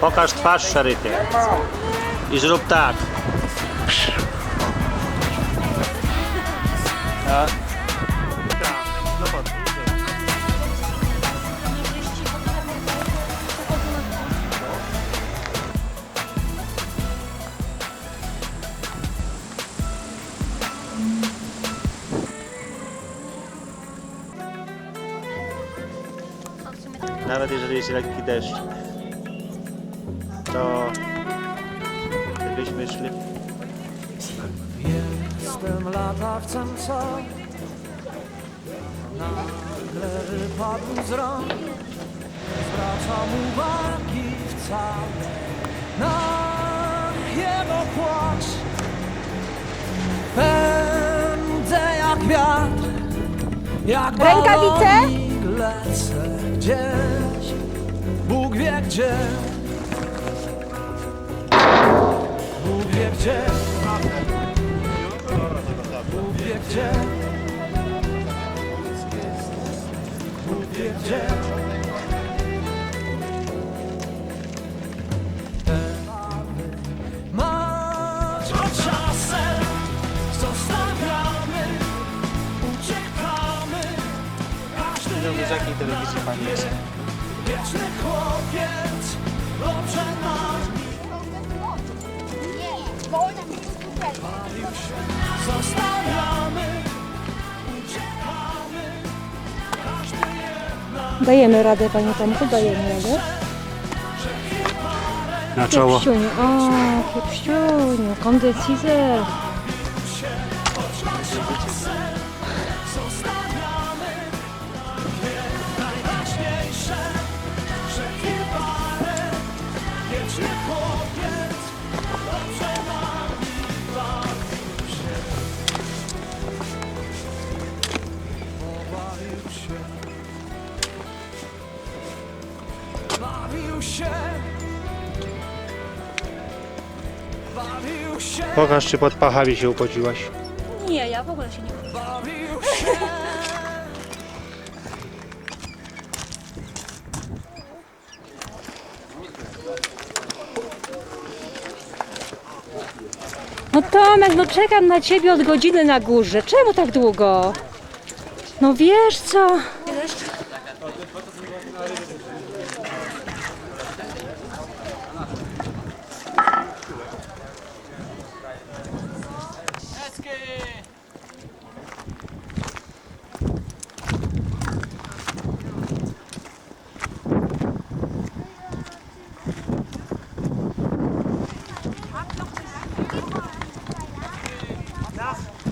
Pokaż twarz szeryfie. I zrób tak. A. Nawet jeżeli jest lekki deszcz, to gdybyśmy szli Jestem latawcem, co nagle wypadł z rąk. Zwracam uwagi wcale na jego płacz. Pędzę jak wiatr, jak Rękawice? balonik lecę gdzieś, Bóg wie gdzie. Bóg wie gdzie. Bóg wie gdzie Bóg wie gdzie czasem zostawiamy Uciekamy Każdy z jakiej telewizji pan jest? wieczny chłopiec Dobrze nami Dajemy radę, panie Tomku, dajemy radę. Na czoło. Kiepściuniu, o, kiepściuniu, kondycizer. Się. Bawił się. Pokaż, czy pod pachami się upodziłaś. Nie, ja w ogóle się nie Bawił się. No Tomek, no czekam na ciebie od godziny na górze. Czemu tak długo? No wiesz co?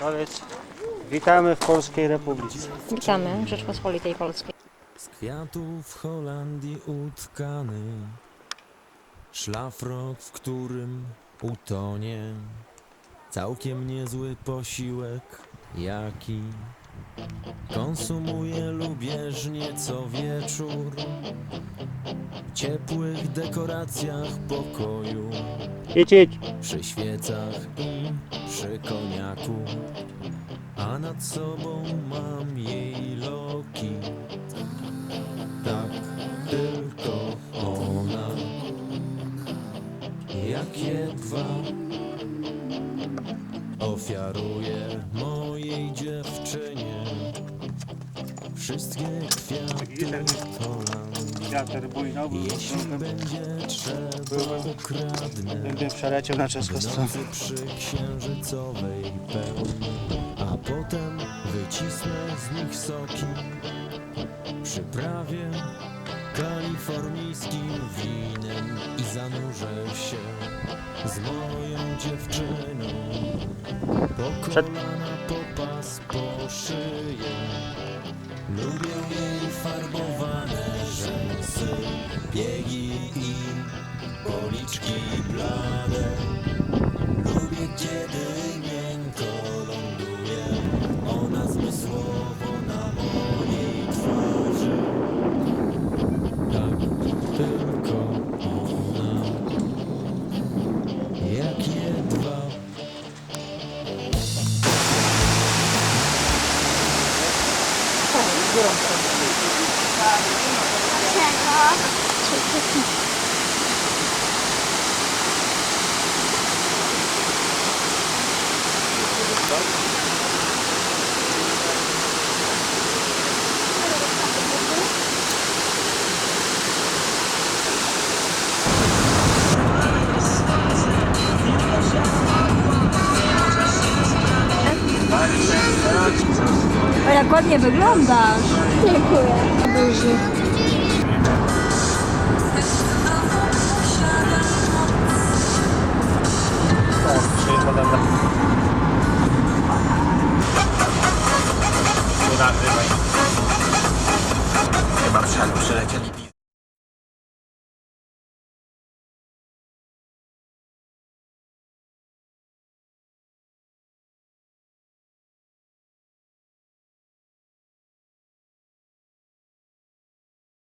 Powiedz, witamy w Polskiej Republice. Witamy w Rzeczpospolitej Polskiej. Z kwiatów Holandii utkany Szlafrok, w którym utonie Całkiem niezły posiłek Jaki Konsumuję lubieżnie co wieczór. W ciepłych dekoracjach pokoju. Idź, idź. przy świecach i przy koniaku, a nad sobą mam jej loki. Tak, tylko ona, jak jedwa, ofiaruje mojej dziewczynie wszystkie kwiaty. Wiatr bujnowy. Jeśli będzie trzeba, ukradnę. Będę przeleciał na nocy przy księżycowej pełni, a potem wycisnę z nich soki. Przyprawię kalifornijskim winem i zanurzę się z moją dziewczyną. Po kolana, po pas, po szyję. Lubię jej farbowane rzęsy, biegi i policzki blade Lubię kiedy ładnie wyglądasz. Dziękuję. Duży.